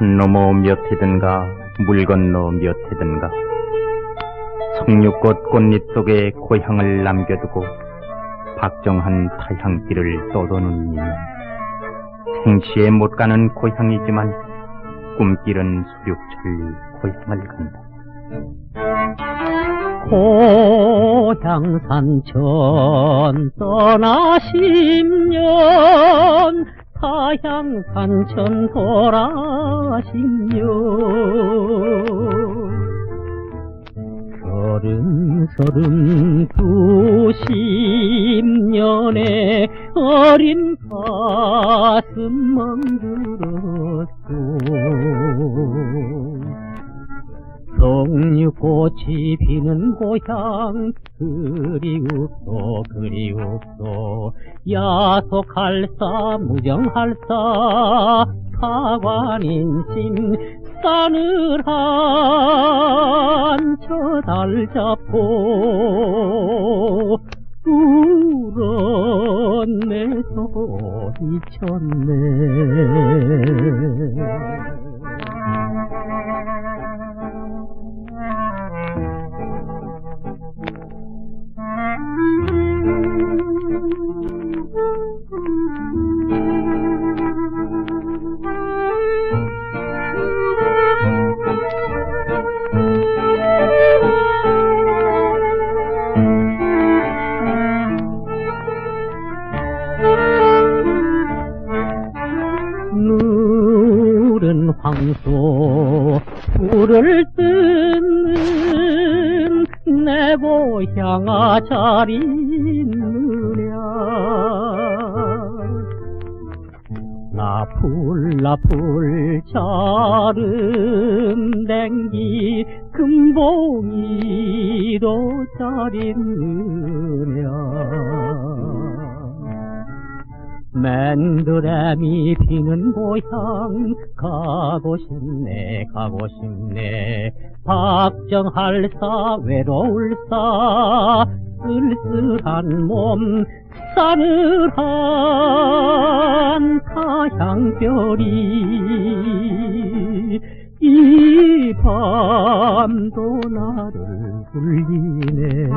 넘어 몇 해든가 물 건너 몇 해든가 석류꽃 꽃잎 속에 고향을 남겨두고 박정한 타향길을 떠도는 이는 생시에 못 가는 고향이지만 꿈길은 수륙천리 고향을 간다. 고향 산 천 떠나십년 타향 산천 돌아십년 서른 서른 두십 년에 어린 가슴 멍들었소 석류꽃이 피는 고향 그리웠소 그리웠소. 야속할사 무정할사 파관인심 싸늘한 저달 잡고 울었네 소리쳤네 누른 황소 불을 뜯는 내 고향아 잘 있느냐 나풀 나풀 자름 댕기 금봉이도 잘 있느냐 맨드레미 피는 고향. 가고 싶네 가고 싶네. 박정할사 외로울사 쓸쓸한 몸 싸늘한 타향별이. 이 밤도 나를 울리네